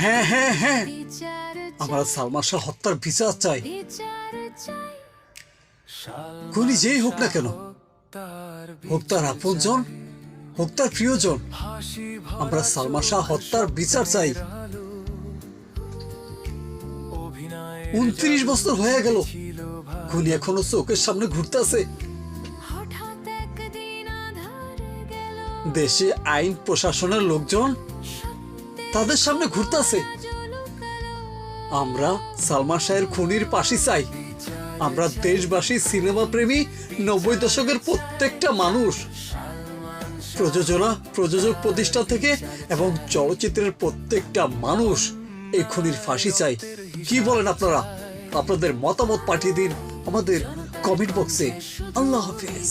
হ্যাঁ হ্যাঁ হ্যাঁ। আমরা সালমান শাহ হত্যার বিচার চাই। খুনি যেই হোক না কেন হোক তার আপনজন হোক তার প্রিয়জন আমরা সালমান শাহ হত্যার বিচার চাই। উনত্রিশ বছর হয়ে গেল খুনি এখনও চোখের সামনে ঘুরতেছে দেশে আইন প্রশাসনের লোকজন তাদের সামনে ঘুরতেছে আমরা সালমা শাহের খুনির পাশে চাই। আমরা দেশবাসী সিনেমা প্রেমী নব্বই দশকের প্রত্যেকটা মানুষ। প্রযোজনা, প্রযোজক প্রতিষ্ঠান থেকে এবং চলচ্চিত্রের প্রত্যেকটা মানুষ এই খুনির ফাঁসি চাই কি বলেন আপনারা? আপনাদের মতামত পাঠিয়ে দিন আমাদের কমেন্ট বক্সে আল্লাহ হাফিজ।